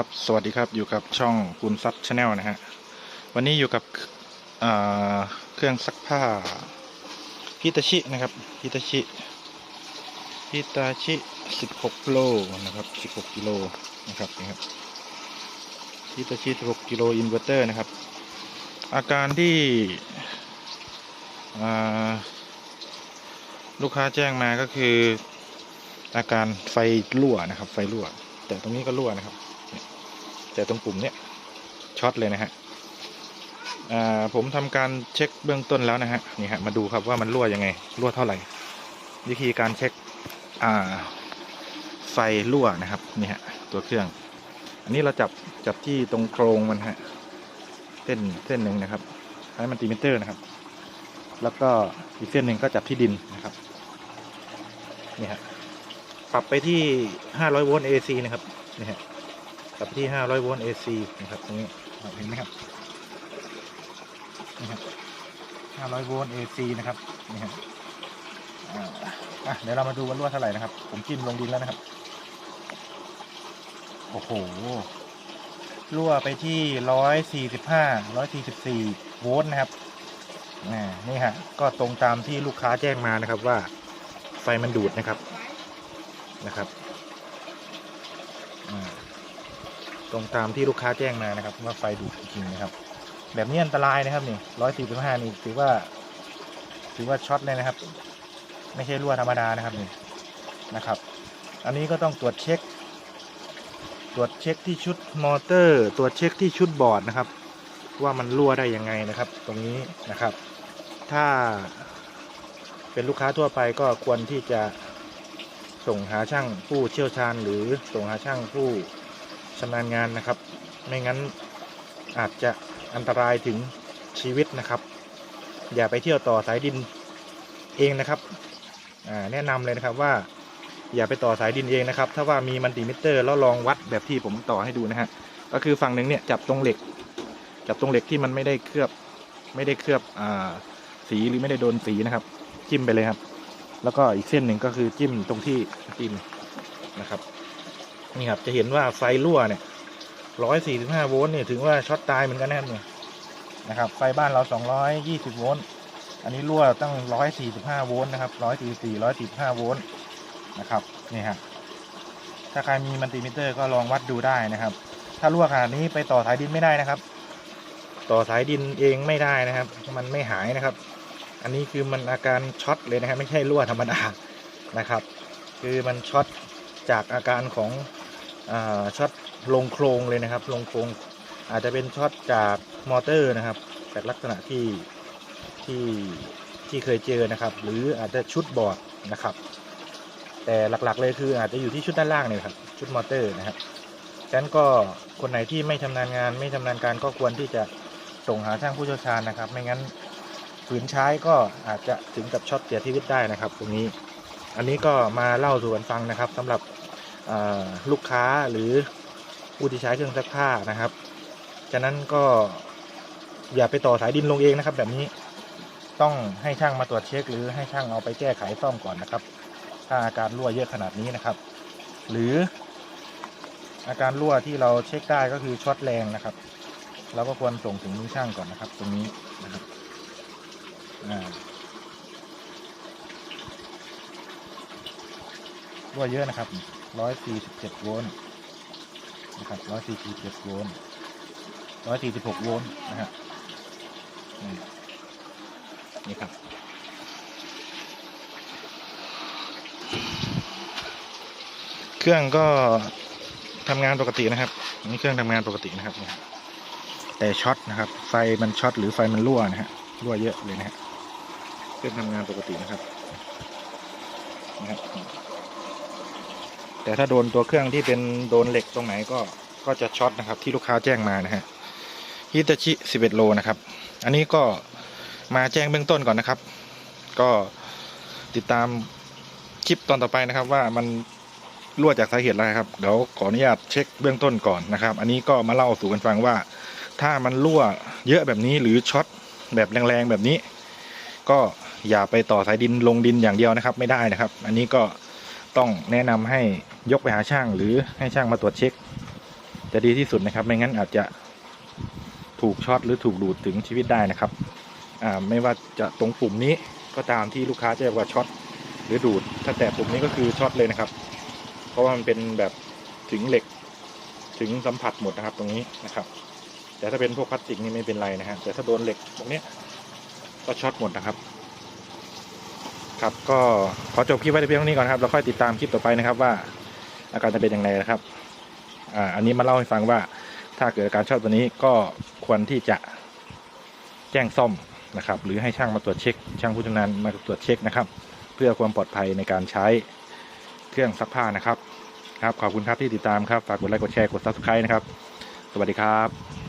ครับสวัสดีครับอยู่กับช่องคูณซับชาแนลนะฮะวันนี้อยู่กับอ่าเครื่องซักผ้าฮิตาชินะครับฮิตาชิฮิตาชิ 16โลนะครับ16กิโลนะครับนี่ครับฮิตาชิ 16กิโลอินเวอร์เตอร์นะครับ อาการที่ลูกค้าแจ้งมาก็คืออาการไฟรั่วนะครับ ไฟรั่วแต่ตรงนี้ก็รั่วนะครับ แต่ตรงปุ่มเนี้ยช็อตเลยนะฮะผมทำการเช็คเบื้องต้นแล้วนะฮะนี่ฮะมาดูครับว่ามันรั่วยังไงรั่วเท่าไหร่ วิธีการเช็คไฟรั่วนะครับนี่ฮะตัวเครื่อง อันนี้เราจับจับที่ตรงโครงมันฮะเส้นเส้นหนึ่งนะครับใช้มันติมิเตอร์นะครับ แล้วก็อีกเส้นหนึ่งก็จับที่ดินนะครับนี่ฮะปรับไปที่ 500 โวลต์ AC นะครับนี่ฮะ กับที่ 500 โวลต์ AC นะครับตรงนี้เห็นไหมครับนี่ครับ500 โวลต์ AC นะครับนี่ครับอ่าเดี๋ยวเรามาดูกันรั่วเท่าไหร่นะครับ ผมจิ้มลงดินแล้วนะครับ โอ้โหรั่วไปที่145 144โวลต์นะครับนี่ฮะ ก็ตรงตามที่ลูกค้าแจ้งมานะครับว่าไฟมันดูดนะครับนะครับอ่า ตรงตามที่ลูกค้าแจ้งมานะครับ ว่าไฟดูดจริงๆนะครับ แบบนี้อันตรายนะครับนี่ร้อยสี่สิบห้านี่ถือว่า ถือว่าช็อตเลยนะครับ ไม่ใช่รั่วธรรมดานะครับนี่นะครับ อันนี้ก็ต้องตรวจเช็ค ตรวจเช็คที่ชุดมอเตอร์ ตรวจเช็คที่ชุดบอร์ดนะครับ ว่ามันรั่วได้ยังไงนะครับ ตรงนี้นะครับ ถ้าเป็นลูกค้าทั่วไปก็ควรที่จะส่งหาช่างผู้เชี่ยวชาญ หรือส่งหาช่างผู้ นาญงานนะครับ ไม่งั้นอาจจะอันตรายถึงชีวิตนะครับ อย่าไปเที่ยวต่อสายดินเองนะครับแนะนำเลยนะครับว่า อย่าไปต่อสายดินเองนะครับ ถ้าว่ามีมันติมิเตอร์แล้วลองวัดแบบที่ผมต่อให้ดูนะฮะก็คือฝั่งหนึ่งเนี่ยจับตรงเหล็ก จับตรงเหล็กที่มันไม่ได้เคลือบไม่ได้เคลือบอสีหรือไม่ได้โดนสีนะครับ จิ้มไปเลยครับ แล้วก็อีกเส้นหนึ่งก็คือจิ้มตรงที่จิ้มนะครับ นี่ครับจะเห็นว่าไฟรั่วเนี่ยร้อยสี่สิบห้าโวลต์เนี่ยถึงว่าช็อตตายเหมือนกันนะครับเนี่ยนะครับ ไฟบ้านเราสองร้อยยี่สิบโวลต์อันนี้รั่วตั้งร้อยสี่สิบห้าโวลต์นะครับร้อยสี่สี่ร้อยสี่ห้าโวลต์นะครับนี่ฮะถ้าใครมีมัลติมิเตอร์ก็ลองวัดดูได้นะครับ ถ้ารั่วขนาดนี้ไปต่อสายดินไม่ได้นะครับ ต่อสายดินเองไม่ได้นะครับ มันไม่หายนะครับ อันนี้คือมันอาการช็อตเลยนะครับไม่ใช่รั่วธรรมดานะครับ คือมันช็อตจากอาการของ ช็อตลงโครงเลยนะครับ ลงโครงอาจจะเป็นช็อตจากมอเตอร์นะครับจากลักษณะที่ที่ที่เคยเจอนะครับ หรืออาจจะชุดบอร์ดนะครับ แต่หลักๆเลยคืออาจจะอยู่ที่ชุดด้านล่างเนี่ยครับชุดมอเตอร์นะครับฉะนั้นก็คนไหนที่ไม่ชำนาญงาน ไม่ชำนาญการก็ควรที่จะส่งหาช่างผู้เชี่ยวชาญนะครับ ไม่งั้นฝืนใช้ก็อาจจะถึงกับช็อตเสียชีวิตได้นะครับ ตรงนี้ อันนี้ก็มาเล่าสู่กันฟังนะครับสำหรับ ลูกค้าหรือผู้ที่ใช้เครื่องซักผ้านะครับ ฉะนั้นก็อย่าไปต่อสายดินลงเองนะครับ แบบนี้ต้องให้ช่างมาตรวจเช็ค หรือให้ช่างเอาไปแก้ไขซ่อมก่อนนะครับ ถ้าอาการรั่วเยอะขนาดนี้นะครับ หรือ อาการรั่วที่เราเช็คได้ก็คือช็อตแรงนะครับ เราก็ควรส่งถึงมือช่างก่อนนะครับ ตรงนี้นะครับรั่วเยอะนะครับ ร้อยสี่สิบเจ็ดโวลต์นะครับร้อยสี่สิบเจ็ดโวลต์ร้อยสี่สิบหกโวลต์นะฮะอืมนี่ครับเครื่องก็ทำงานปกตินะครับนี่เครื่องทำงานปกตินะครับ แต่ช็อตนะครับ ไฟมันช็อตหรือไฟมันรั่วนะฮะรั่วเยอะเลยนะฮะเครื่องทำงานปกตินะครับนะครับ แต่ถ้าโดนตัวเครื่องที่เป็นโดนเหล็กตรงไหนก็ก็จะช็อตนะครับที่ลูกค้าแจ้งมานะฮะฮิตาชิ 11 โลนะครับ อันนี้ก็มาแจ้งเบื้องต้นก่อนนะครับ ก็ติดตามคลิปตอนต่อไปนะครับว่ามันรั่วจากสาเหตุอะไรครับเดี๋ยวขออนุญาตเช็คเบื้องต้นก่อนนะครับ อันนี้ก็มาเล่าสู่กันฟังว่า ถ้ามันรั่วเยอะแบบนี้หรือช็อตแบบแรงๆแบบนี้ ก็อย่าไปต่อสายดินลงดินอย่างเดียวนะครับ ไม่ได้นะครับ อันนี้ก็ ต้องแนะนำให้ยกไปหาช่าง หรือให้ช่างมาตรวจเช็ค จะดีที่สุดนะครับ ไม่งั้นอาจจะถูกช็อตหรือถูกดูดถึงชีวิตได้นะครับอ่าไม่ว่าจะตรงปุ่มนี้ก็ตามที่ลูกค้าจ้งว่าช็อตหรือดูด ถ้าแตะปุ่มนี้ก็คือช็อตเลยนะครับ เพราะว่ามันเป็นแบบถึงเหล็กถึงสัมผัสหมดนะครับตรงนี้นะครับ แต่ถ้าเป็นพวกพลาสติกนี่ไม่เป็นไรนะฮะแต่ถ้าโดนเหล็กตรงเนี้ยก็ช็อตหมดนะครับ ครับ ก็ขอจบคลิปไว้แต่เพียงเท่านี้ก่อนครับแล้วค่อยติดตามคลิปต่อไปนะครับว่า อาการจะเป็นย่างไรนะครับอ่าอันนี้มาเล่าให้ฟังว่าถ้าเกิดอาการช็อตตัวนี้ก็ควรที่จะแจ้งซ่อมนะครับ หรือให้ช่างมาตรวจเช็ค ช่างผู้ชำนาญมาตรวจเช็คนะครับ เพื่อความปลอดภัยในการใช้เครื่องซักผ้านะครับ ครับขอบคุณครับที่ติดตามครับฝากกดไลค์กดแชร์กด subscribe นะครับ สวัสดีครับ